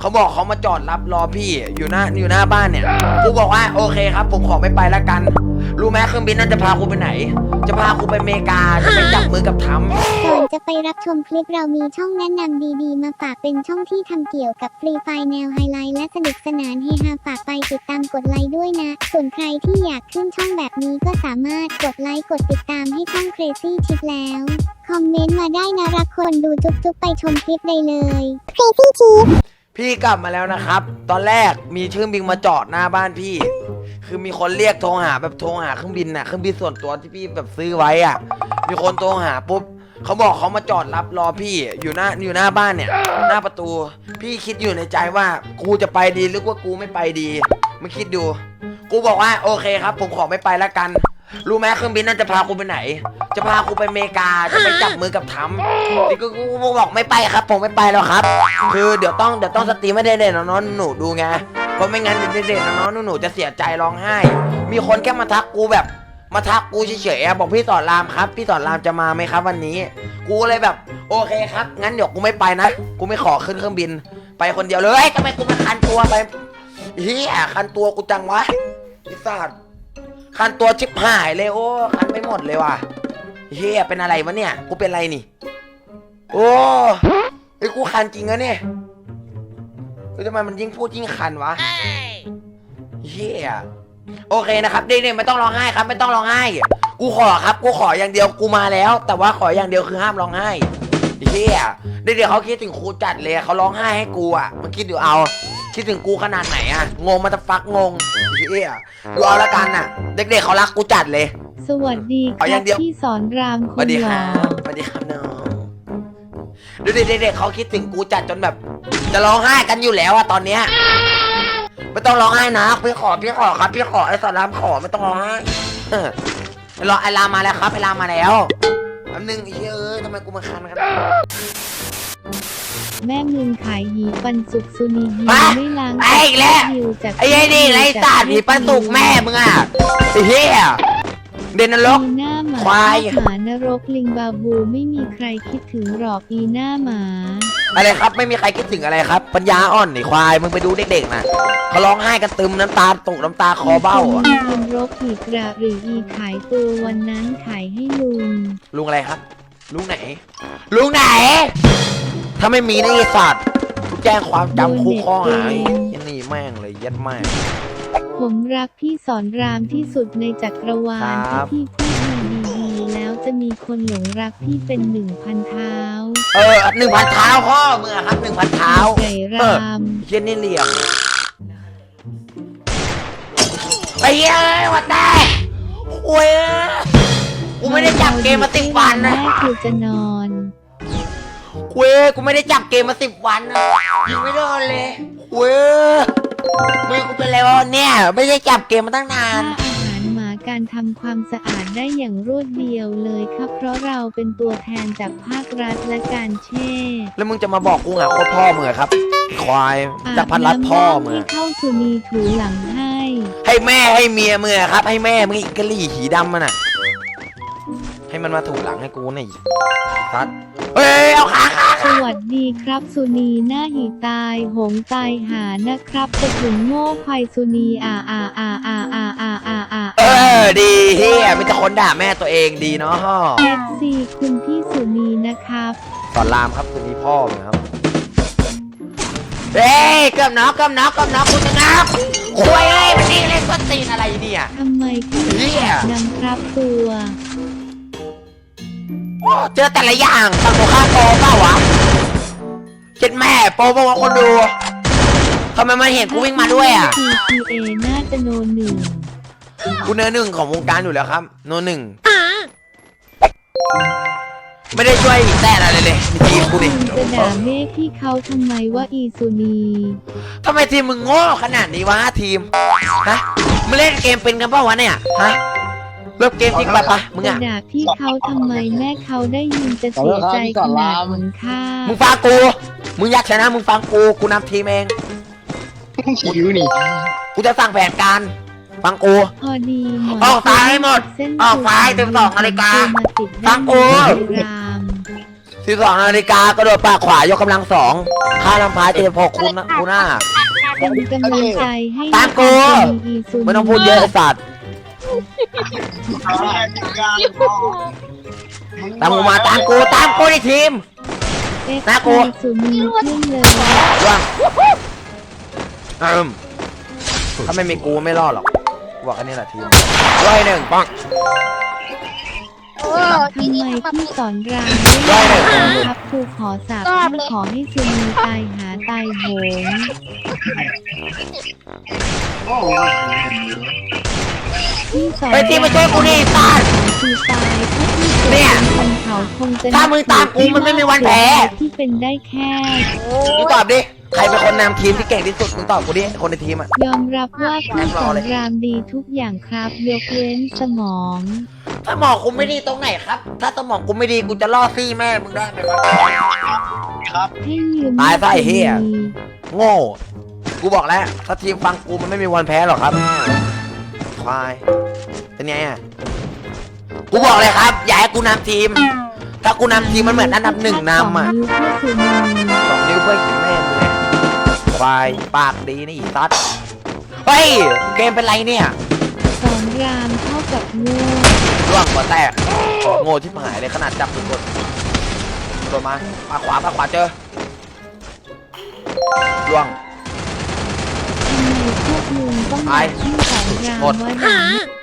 เขาบอกเขามาจอดรับรอพี่อยู่หน้าอยู่หน้าบ้านเนี่ยกูบอกว่าโอเคครับ ผมขอไม่ไปละกัน รู้ไหมเครื่องบินนั่นจะพากูไปไหน จะพากูไปอเมริกาจะไปจับมือกับทรัมป์ ก่อนจะไปรับชมคลิปเรามีช่องแนะนำดีๆ มาฝากเป็นช่องที่ทำเกี่ยวกับฟรีไฟล์แนวไฮไลท์และสนุกสนานเฮฮาฝากไปติดตามกดไลค์ด้วยนะ ส่วนใครที่อยากขึ้นช่องแบบนี้ก็สามารถกดไลค์กดติดตามให้ช่อง Crazy Chick แล้ว คอมเมนต์มาได้นะรักคนดูจุ๊บๆไปชมคลิปได้เลย Crazy Chick พี่กลับมาแล้วนะครับ ตอนแรกมีเครื่องบินมาจอดหน้าบ้านพี่ คือมีคนเรียกโทรหาแบบโทรหาเครื่องบินน่ะเครื่องบินส่วนตัวที่พี่แบบซื้อไว้อะ มีคนโทรหาปุ๊บเขาบอกเขามาจอดรับรอพี่อยู่หน้าอยู่หน้าบ้านเนี่ย หน้าประตู พี่คิดอยู่ในใจว่ากูจะไปดีหรือว่ากูไม่ไปดีมาคิดดู กูบอกว่าโอเคครับ ผมขอไม่ไปละกัน รู้ไหมเครื่องบินนั่นจะพากูไปไหน จะพากูไปอเมริกา จะไปจับมือกับทรัมป์นี่กูกูบอกไม่ไปครับ ผมไม่ไปแล้วครับ คือเดี๋ยวต้องเดี๋ยวต้องสตรีมไม่ได้เด่นน้องๆหนูดูไง เพราะไม่งั้นเด็กๆน้องๆหนูๆจะเสียใจร้องไห้ มีคนแค่มาทักกูแบบมาทักกูเฉยๆบอกพี่สอนรามครับ พี่สอนรามจะมาไหมครับวันนี้ กูเลยแบบ โอเคครับ งั้นเดี๋ยวกูไม่ไปนะ กูไม่ขอขึ้นเครื่องบิน ไปคนเดียวเลยเฮ้ยทำไมกูมาคันตัวไปเฮียคันตัวกูจังวะไอ้สัตว์ คันตัวชิบหายเลยโอ้คันไม่หมดเลยว่ะเฮียเป็นอะไรวะเนี่ย กูเป็นอะไรนี่ โอ้ไอ้กูคันจริงอะเนี่ยเฮ้ยทำไมมันยิ่งพูดยิ่งคันวะเฮียโอเคนะครับเด็กๆไม่ต้องร้องไห้ครับ ไม่ต้องร้องไห้ กูขอครับ กูขออย่างเดียวกูมาแล้ว แต่ว่าขออย่างเดียวคือห้ามร้องไห้เฮียเด็กๆเขาคิดถึงครูจัดเลยเขาร้องไห้ให้กูอะมันคิดดูเอา คิดถึงกูขนาดไหนอะงงมาตะฟักงงเฮียดูเอาละกันน่ะเด็กๆเขารักกูจัดเลย สวัสดีคเอาอรัย่าบงเดียว พี่สอนรามสคุวัสณดีหคล่รัอบสวัสดีครับน้องดูดิเด็กๆเขาคิดถึงกูจัดจนแบบ จะร้องไห้กันอยู่แล้วอะตอนเนี้ยไม่ต้องร้องไห้นะพี่ขอพี่ขอครับพี่ขอไอ้สอนรามขอไม่ต้องร้องไห้เออไอ้รอไอ้รามมาแล้วครับไอ้รามมาแล้วแป๊บนึงไอ้เหี้ยเอ้ยทำไมกูมาคันกัน แม่มึงขายหีปันสุกสุนียีมาไม่ล้างไอ้อีกแล้ววิวจากไอ้ยัยนี่ไรสาดผีปลาสุกแม่มึงอะไอ้เหี้ยเดนนรกอีหน้าหมาควายหมานรกลิงบาบูไม่มีใครคิดถึงหรอกอีหน้าหมา อะไรครับไม่มีใครคิดถึงอะไรครับ ปัญญาอ่อนไอ้ควายมึงไปดูเด็กๆนะเขาร้องไห้กันตึมน้ำตาตกน้ำตาคอเบ้าอะอีคนรกอีกระหรืออีขายตัววันนั้นขายให้ลุงลุงอะไรครับ ลุงไหน ลุงไหน ถ้าไม่มีนะไอ้สัตว์กูแจ้งความจำคุกข้อหายันนี่แม่งเลยยัดแม่ง ผมรักพี่สอนรามที่สุดในจักรวาลครับที่พี่พูดดีๆแล้วจะมีคนหลงรักพี่เป็นหนึ่งพันเท้าเออหนึ่งพันเท้าพ่อมึงอะครับหนึ่งพันเท้า ไก่เออราม เชี่ยนี่เหลี่ยมไอ้เหี้ยวัดแตกโอ้ยกูไม่ได้จับเกมมาสิบวันนะ แม่คือจะนอน เว้ยกูไม่ได้จับเกมมาสิบวันนะยิงไม่โดนเลยเว้ยมือกูเป็นอะไรวะเนี่ย ไม่ได้จับเกมมาตั้งนาค่าน อาหารหมาการทำความสะอาดได้อย่างรวดเดียวเลยครับ เพราะเราเป็นตัวแทนจากภาครัฐและการเช่แล้วมึงจะมาบอกกูหาโคตรพ่อมึงเหรอครับ ควายอาบจากพันรัดพ่อมึงให้อะเข้าสุนีถูหลังให้ ให้แม่ให้เมียมึงอะครับ ให้แม่มึงอีกกะหรี่หีดำมันอะให้มันมาถูหลังให้กูหน่อยซัดเฮ้ย เอาขาขาสวัสดีครับสุนีหน้าหีตาย หงตายหานะครับจะถึงโง่ควายสุนีอ่าอ่าอ่าอ่าอ่าอ่าอ่าอ่าเออดีเฮียไม่จะคนด่าแม่ตัวเองดีเนาะเอฟซีคุณพี่สุนีนะครับสอนรามครับตัวนี้พ่อมึงครับเฮ้ยเกือบน็อกเกือบน็อกเกือบน็อกกูจะงับคุยเอ้ยมันนี่เล่นต้นตีนอะไรเนี่ยทำไมพี่เหี้ยดังครับตัวโอ้ เจอแต่ละอย่างตั้งตัวข้าโปรเปล่าวะเจ็ดแม่โปรเปล่าวะคนดูทำไมมาเห็นกูวิ่งมาด้วยอะ TTA น่าจะโนหนึ่งกูเนื้อหนึ่งของวงการอยู่แล้วครับโนหนึ่งไม่ได้ช่วยแต่อะไรเลยในทีมกูดิจะด่าเมฆที่เขาทำไมว่าอีสุนีทำไมทีมมึงโง่ขนาดนี้วะทีมฮะมึงเล่นเกมเป็นกันเปล่าวะเนี่ยฮะ เลิกเกมจริงไปปะมึงจะอะด่าพี่เขาทำไมแม่เขาได้ยินจะเสียใจขนาดเหมือนข้ามึงฟังกู มึงอยากชนะมึงฟังกู กูนำทีมเองคิวนี่ กูจะสั่งแผนการ ฟังกู พอดีหมอออกซ้ายให้หมดเส้นออกซ้ายเต็มสองนาฬิกามาติดฟังกูรามสิบสองนาฬิกากระโดดปากขวายกกำลังสองค่าลำพายเจ็ดหกคูณนะคูณห้าเป็นกำลังใจให้ตามกูอีซูไม่ต้องพูดเยอะไอ้สัตว์ ตามกูมาตามกูตามกูในทีมเอ็กน่ากลัวซูนีขึ้นเลยว่างอืมถ้าไม่มีกูไม่รอดหรอกกูบอกอันนี้แหละทีมร้อยหนึ่งปัง เออทำทีไมนี้ทำพี่สอนรามได้ไม่เลยได้ครับครูขอสาบท่านขอให้ซูนีตายหาตายโหงพี่สอนไปทีมมาช่วยกูนี่สัตว์คือตายถ้าพี่เนี่เกิดยเป็นคนเขาคงจะถ้ามึงตามกูมันไม่มีวันแพ้ที่เป็นได้แค่มึงตอบดิใครเป็นคนนำทีมที่เก่งที่สุดมึงตอบกูดิคนในทีมอะยอมรับว่าพี่สอนรามดีทุกอย่างครับยกเว้นสมอง สมองกูไม่ดีตรงไหนครับ ถ้าสมองกูไม่ดีกูจะล่อซี่แม่มึงได้ไหมครับ ให้ยืมตายซะไอ้เหี้ยมีโง่ กูบอกแล้วถ้าทีมฟังกูมันไม่มีวันแพ้หรอกครับ ควาย เป็นไงอะ กูบอกเลยครับ อย่าให้กูนำทีม ถ้ากูนำทีมมันเหมือนอันดับหนึ่งนำอะสองนิ้วเพื่อซูนีสองนิ้วเพื่อหินแม่มึงเลยควายปากดีนี่อีสัตว์เฮ้ย เกมเป็นไรเนี่ยส อนรามเท่ากับโง่ร่วงหัวแตกโง่ที่หายเลยขนาดจับสุดกดตัวมาปาขวาปาขวาเจอร่วงทำไมพวกมึงต้องไปบอกพี่สอนรามหมดว่าดัง